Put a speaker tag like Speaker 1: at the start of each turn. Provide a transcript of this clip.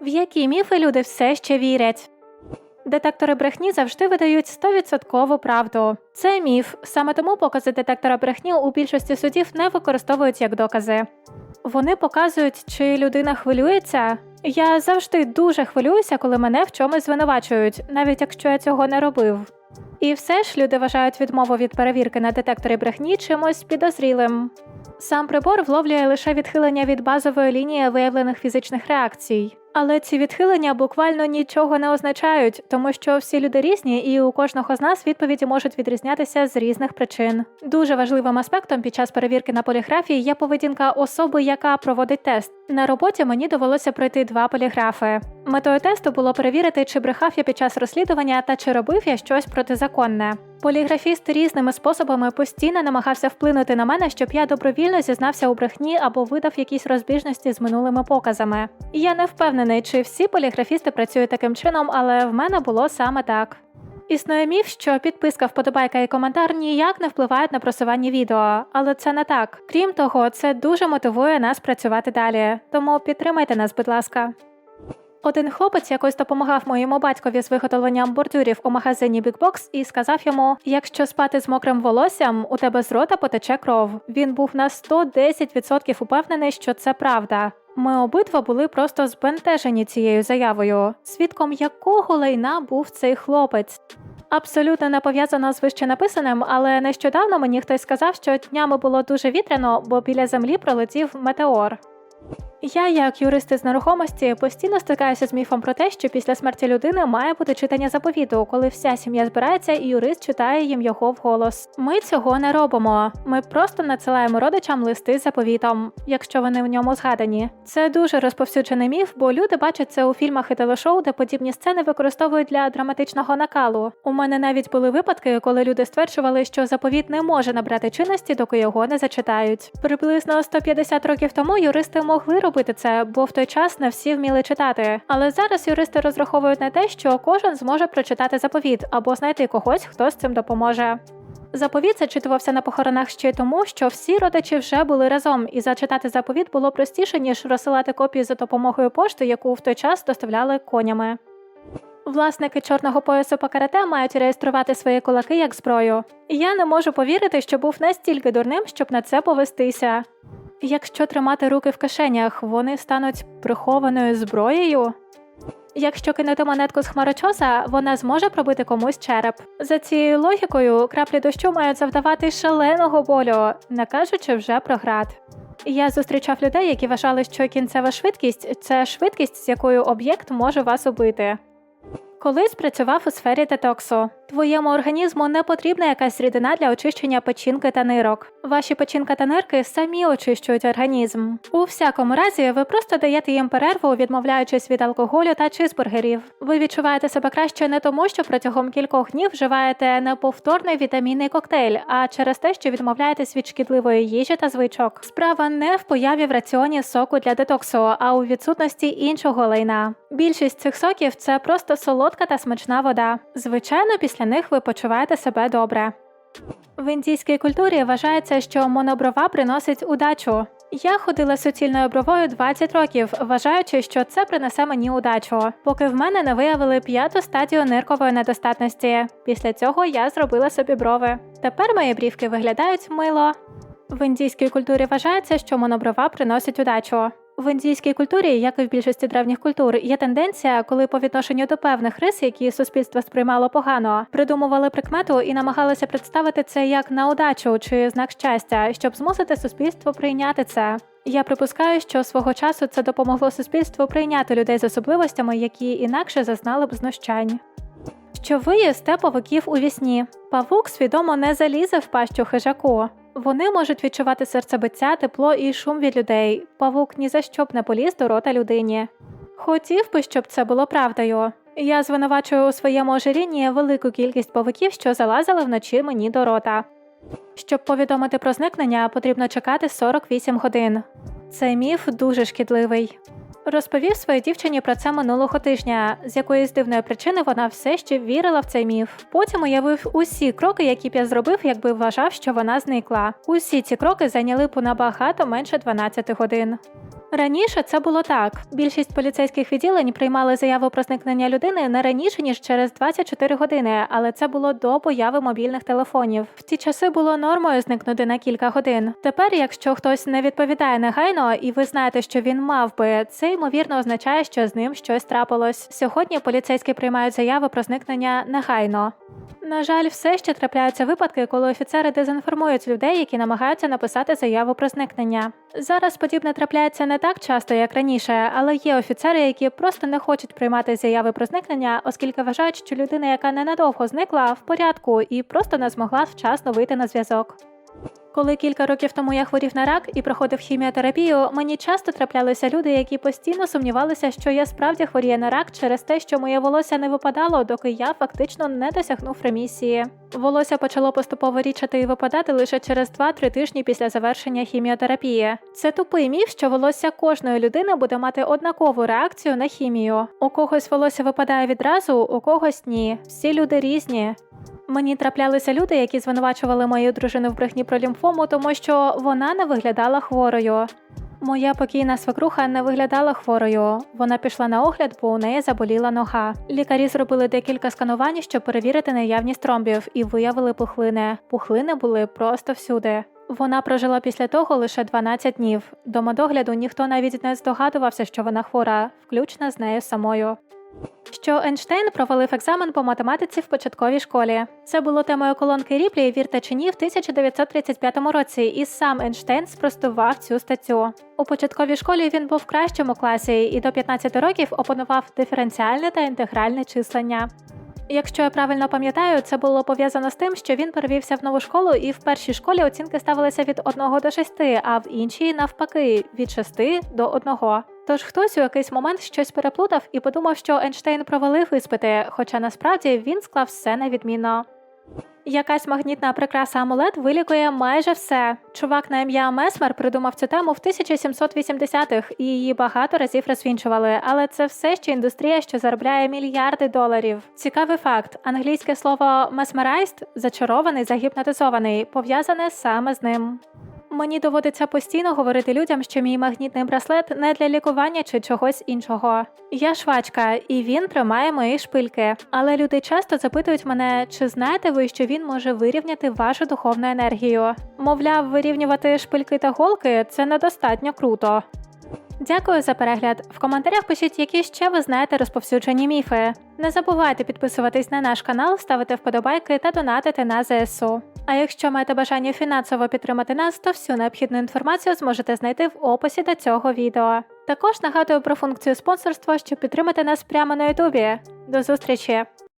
Speaker 1: В які міфи люди все ще вірять? Детектори брехні завжди видають 100% правду. Це міф. Саме тому покази детектора брехні у більшості судів не використовують як докази. Вони показують, чи людина хвилюється. Я завжди дуже хвилююся, коли мене в чомусь звинувачують, навіть якщо я цього не робив. І все ж люди вважають відмову від перевірки на детекторі брехні чимось підозрілим. Сам прибор вловлює лише відхилення від базової лінії виявлених фізичних реакцій. Але ці відхилення буквально нічого не означають, тому що всі люди різні, і у кожного з нас відповіді можуть відрізнятися з різних причин. Дуже важливим аспектом під час перевірки на поліграфії є поведінка особи, яка проводить тест. На роботі мені довелося пройти два поліграфи. Метою тесту було перевірити, чи брехав я під час розслідування та чи робив я щось протизаконне. Поліграфіст різними способами постійно намагався вплинути на мене, щоб я добровільно зізнався у брехні або видав якісь розбіжності з минулими показами. Я не впевнений, чи всі поліграфісти працюють таким чином, але в мене було саме так. Існує міф, що підписка, вподобайка і коментар ніяк не впливають на просування відео, але це не так. Крім того, це дуже мотивує нас працювати далі. Тому підтримайте нас, будь ласка. Один хлопець якось допомагав моєму батькові з виготовленням бордюрів у магазині Box і сказав йому: якщо спати з мокрим волоссям, у тебе з рота потече кров. Він був на 110% упевнений, що це правда. Ми обидва були просто збентежені цією заявою, свідком якого лайна був цей хлопець. Абсолютно не пов'язано з вище написаним, але нещодавно мені хтось сказав, що днями було дуже вітряно, бо біля землі пролетів метеор. Я, як юрист із нерухомості, постійно стикаюся з міфом про те, що після смерті людини має бути читання заповіту, коли вся сім'я збирається і юрист читає їм його вголос. Ми цього не робимо. Ми просто надсилаємо родичам листи з заповітом, якщо вони в ньому згадані. Це дуже розповсюджений міф, бо люди бачать це у фільмах і телешоу, де подібні сцени використовують для драматичного накалу. У мене навіть були випадки, коли люди стверджували, що заповіт не може набрати чинності, доки його не зачитають. Приблизно 150 років тому юристи могли робити це, бо в той час не всі вміли читати. Але зараз юристи розраховують на те, що кожен зможе прочитати заповіт або знайти когось, хто з цим допоможе. Заповіт зачитувався на похоронах ще й тому, що всі родичі вже були разом, і зачитати заповіт було простіше, ніж розсилати копії за допомогою пошти, яку в той час доставляли конями. Власники чорного поясу по карате мають реєструвати свої кулаки як зброю. Я не можу повірити, що був настільки дурним, щоб на це повестися. Якщо тримати руки в кишенях, вони стануть прихованою зброєю. Якщо кинути монетку з хмарочоса, вона зможе пробити комусь череп. За цією логікою, краплі дощу мають завдавати шаленого болю, не кажучи вже про град. Я зустрічав людей, які вважали, що кінцева швидкість це швидкість, з якою об'єкт може вас убити. Колись працював у сфері детоксу. Твоєму організму не потрібна якась рідина для очищення печінки та нирок. Ваші печінка та нирки самі очищують організм. У всякому разі, ви просто даєте їм перерву, відмовляючись від алкоголю та чизбургерів. Ви відчуваєте себе краще не тому, що протягом кількох днів вживаєте неповторний вітамінний коктейль, а через те, що відмовляєтесь від шкідливої їжі та звичок. Справа не в появі в раціоні соку для детоксу, а у відсутності іншого лайна. Більшість цих соків це просто солодка та смачна вода. Звичайно, після них ви почуваєте себе добре. В індійській культурі вважається, що моноброва приносить удачу. Я ходила суцільною бровою 20 років, вважаючи, що це принесе мені удачу, поки в мене не виявили п'яту стадію ниркової недостатності. Після цього я зробила собі брови. Тепер мої брівки виглядають мило. В індійській культурі вважається, що моноброва приносить удачу. В індійській культурі, як і в більшості древніх культур, є тенденція, коли по відношенню до певних рис, які суспільство сприймало погано, придумували прикмету і намагалися представити це як на удачу чи знак щастя, щоб змусити суспільство прийняти це. Я припускаю, що свого часу це допомогло суспільству прийняти людей з особливостями, які інакше зазнали б знущань. Що ви їсте павуків у вісні. Павук свідомо не залізе в пащу хижаку. Вони можуть відчувати серцебиття, тепло і шум від людей. Павук ні за що б не поліз до рота людині. Хотів би, щоб це було правдою. Я звинувачую у своєму ожирінні велику кількість павуків, що залазили вночі мені до рота. Щоб повідомити про зникнення, потрібно чекати 48 годин. Цей міф дуже шкідливий. Розповів своїй дівчині про це минулого тижня, з якоїсь дивної причини вона все ще вірила в цей міф. Потім уявив усі кроки, які б я зробив, якби вважав, що вона зникла. Усі ці кроки зайняли б набагато менше 12 годин. Раніше це було так. Більшість поліцейських відділень приймали заяву про зникнення людини не раніше ніж через 24 години, але це було до появи мобільних телефонів. В ті часи було нормою зникнути на кілька годин. Тепер, якщо хтось не відповідає негайно, і ви знаєте, що він мав би, це ймовірно означає, що з ним щось трапилось. Сьогодні поліцейські приймають заяви про зникнення негайно. На жаль, все ще трапляються випадки, коли офіцери дезінформують людей, які намагаються написати заяву про зникнення. Зараз подібне трапляється не так часто, як раніше, але є офіцери, які просто не хочуть приймати заяви про зникнення, оскільки вважають, що людина, яка ненадовго зникла, в порядку і просто не змогла вчасно вийти на зв'язок. Коли кілька років тому я хворів на рак і проходив хіміотерапію, мені часто траплялися люди, які постійно сумнівалися, що я справді хворію на рак через те, що моє волосся не випадало, доки я фактично не досягнув ремісії. Волосся почало поступово річати і випадати лише через 2-3 тижні після завершення хіміотерапії. Це тупий міф, що волосся кожної людини буде мати однакову реакцію на хімію. У когось волосся випадає відразу, у когось ні. Всі люди різні. Мені траплялися люди, які звинувачували мою дружину в брехні про лімфому, тому що вона не виглядала хворою. Моя покійна свекруха не виглядала хворою. Вона пішла на огляд, бо у неї заболіла нога. Лікарі зробили декілька сканувань, щоб перевірити наявність тромбів, і виявили пухлини. Пухлини були просто всюди. Вона прожила після того лише 12 днів. Домодогляду ніхто навіть не здогадувався, що вона хвора, включно з нею самою. Що Ейнштейн провалив екзамен по математиці в початковій школі. Це було темою колонки Ріплі «Вірте чи ні» в 1935 році, і сам Ейнштейн спростував цю статтю. У початковій школі він був в кращому класі і до 15 років опанував диференціальне та інтегральне числення. Якщо я правильно пам'ятаю, це було пов'язано з тим, що він перевівся в нову школу, і в першій школі оцінки ставилися від 1 до 6, а в іншій навпаки від 6 до 1. Тож хтось у якийсь момент щось переплутав і подумав, що Ейнштейн провалив іспити, хоча насправді він склав все невідмінно. Якась магнітна прикраса амулет вилікує майже все. Чувак на ім'я Месмер придумав цю тему в 1780-х і її багато разів розвінчували, але це все ще індустрія, що заробляє мільярди доларів. Цікавий факт: англійське слово mesmerized – зачарований, загіпнотизований, пов'язане саме з ним. Мені доводиться постійно говорити людям, що мій магнітний браслет не для лікування чи чогось іншого. Я швачка, і він тримає мої шпильки. Але люди часто запитують мене, чи знаєте ви, що він може вирівняти вашу духовну енергію. Мовляв, вирівнювати шпильки та голки це недостатньо круто. Дякую за перегляд. В коментарях пишіть, які ще ви знаєте розповсюджені міфи. Не забувайте підписуватись на наш канал, ставити вподобайки та донатити на ЗСУ. А якщо маєте бажання фінансово підтримати нас, то всю необхідну інформацію зможете знайти в описі до цього відео. Також нагадую про функцію спонсорства, щоб підтримати нас прямо на Ютубі. До зустрічі!